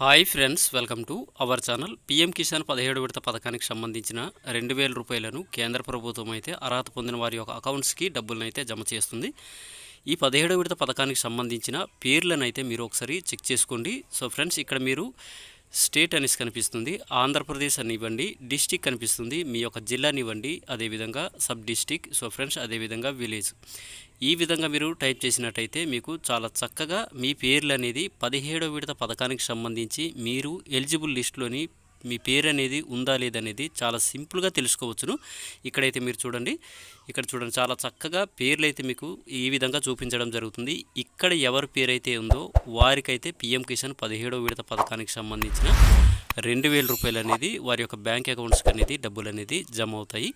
Hi friends welcome to our channel. PM Kisan పదిహేడు విడత పథకానికి సంబంధించిన రెండు వేల రూపాయలను కేంద్ర ప్రభుత్వం అయితే అర్హత పొందిన వారి యొక్క అకౌంట్స్కి డబ్బులను అయితే జమ చేస్తుంది. ఈ పదిహేడు విడత పథకానికి సంబంధించిన పేర్లను అయితే మీరు ఒకసారి చెక్ చేసుకోండి. సో ఫ్రెండ్స్ ఇక్కడ మీరు స్టేట్ అనేసి కనిపిస్తుంది ఆంధ్రప్రదేశ్ అనివ్వండి డిస్టిక్ కనిపిస్తుంది మీ యొక్క జిల్లానివ్వండి అదేవిధంగా సబ్ డిస్టిక్ సో ఫ్రెండ్స్ అదేవిధంగా విలేజ్. ఈ విధంగా మీరు టైప్ చేసినట్టయితే మీకు చాలా చక్కగా మీ పేర్లు అనేది పదిహేడో విడత పథకానికి సంబంధించి మీరు ఎలిజిబుల్ లిస్టులోని మీ పేరు అనేది ఉందా లేదనేది చాలా సింపుల్గా తెలుసుకోవచ్చును. ఇక్కడైతే మీరు చూడండి. ఇక్కడ చూడండి చాలా చక్కగా పేర్లు అయితే మీకు ఈ విధంగా చూపించడం జరుగుతుంది. ఇక్కడ ఎవరి పేరు అయితే ఉందో వారికైతే పిఎం కిసాన్ పదిహేడో విడత పథకానికి సంబంధించిన రెండు వేల రూపాయలు అనేది వారి యొక్క బ్యాంక్ అకౌంట్స్కి అనేది డబ్బులు అనేది జమ అవుతాయి.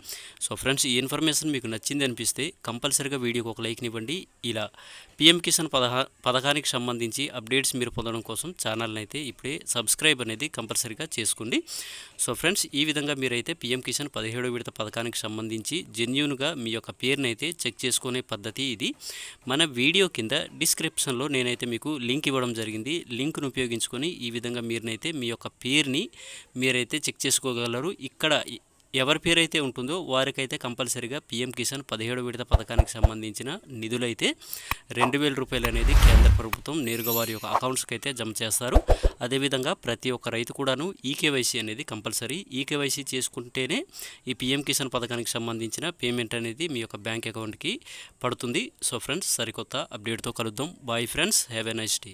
సో ఫ్రెండ్స్ ఈ ఇన్ఫర్మేషన్ మీకు నచ్చింది అనిపిస్తే కంపల్సరీగా వీడియోకి ఒక లైక్నివ్వండి ఇలా పిఎం కిసాన్ పదహా పథకానికి సంబంధించి అప్డేట్స్ మీరు పొందడం కోసం ఛానల్ని అయితే ఇప్పుడే సబ్స్క్రైబ్ అనేది కంపల్సరీగా చేసుకోండి. సో ఫ్రెండ్స్ ఈ విధంగా మీరైతే పిఎం కిసాన్ పదిహేడో విడత పథకానికి సంబంధించి జెన్యున్గా మీ యొక్క పేరుని అయితే చెక్ చేసుకునే పద్ధతి ఇది. మన వీడియో కింద డిస్క్రిప్షన్లో నేనైతే మీకు లింక్ ఇవ్వడం జరిగింది. లింక్ను ఉపయోగించుకొని ఈ విధంగా మీరునైతే మీ యొక్క పేరుని మీరైతే చెక్ చేసుకోగలరు. ఇక్కడ ఎవరి పేరు అయితే ఉంటుందో వారికైతే కంపల్సరీగా పిఎం కిసాన్ పదిహేడు విడత పథకానికి సంబంధించిన నిధులైతే రెండు వేల రూపాయలు అనేది కేంద్ర ప్రభుత్వం నేరుగా వారి యొక్క అకౌంట్స్కి అయితే జమ చేస్తారు. అదేవిధంగా ప్రతి ఒక్క రైతు కూడాను ఈకేవైసీ అనేది కంపల్సరీ. ఈకేవైసీ చేసుకుంటేనే ఈ పిఎం కిసాన్ పథకానికి సంబంధించిన పేమెంట్ అనేది మీ యొక్క బ్యాంక్ అకౌంట్కి పడుతుంది. సో ఫ్రెండ్స్ సరికొత్త అప్డేట్తో కలుద్దాం. Bye friends have a nice day